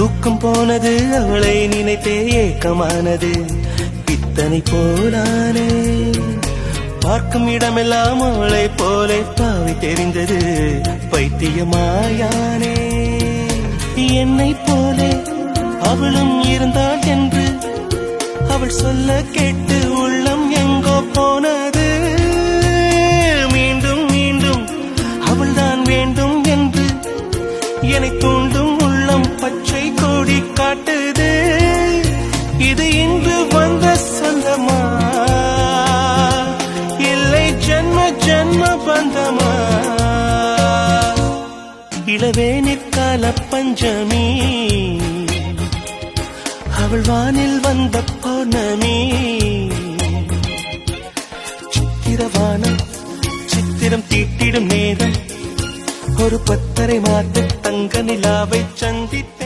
தூக்கம் போனது அவளை நினைத்தே ஏக்கமானது. பித்தனை போலானே. பார்க்கும் இடமெல்லாம் அவளை போல பாவை தெரிந்தது. பைத்தியமாயானே என்னை போலே அவளும் இருந்தாள் என்று அவள் சொல்ல கேட்டு உள்ளம் எங்கோ போனது. மீண்டும் மீண்டும் அவள்தான் வேண்டும் என்று எனக்கு பச்சை கொடி காட்டுது. இது இன்று வந்த சொந்தமா? இல்லை ஜென்ம ஜென்ம பந்தமா? இளவேனிற்கால பஞ்சமி. அவள் வானில் வந்த பௌர்ணமி. சித்திரவானம் சித்திரம் தீட்டிடும் நேரம். ஒரு பத்தரை மாத்து தங்க நிலாவை சந்தித்த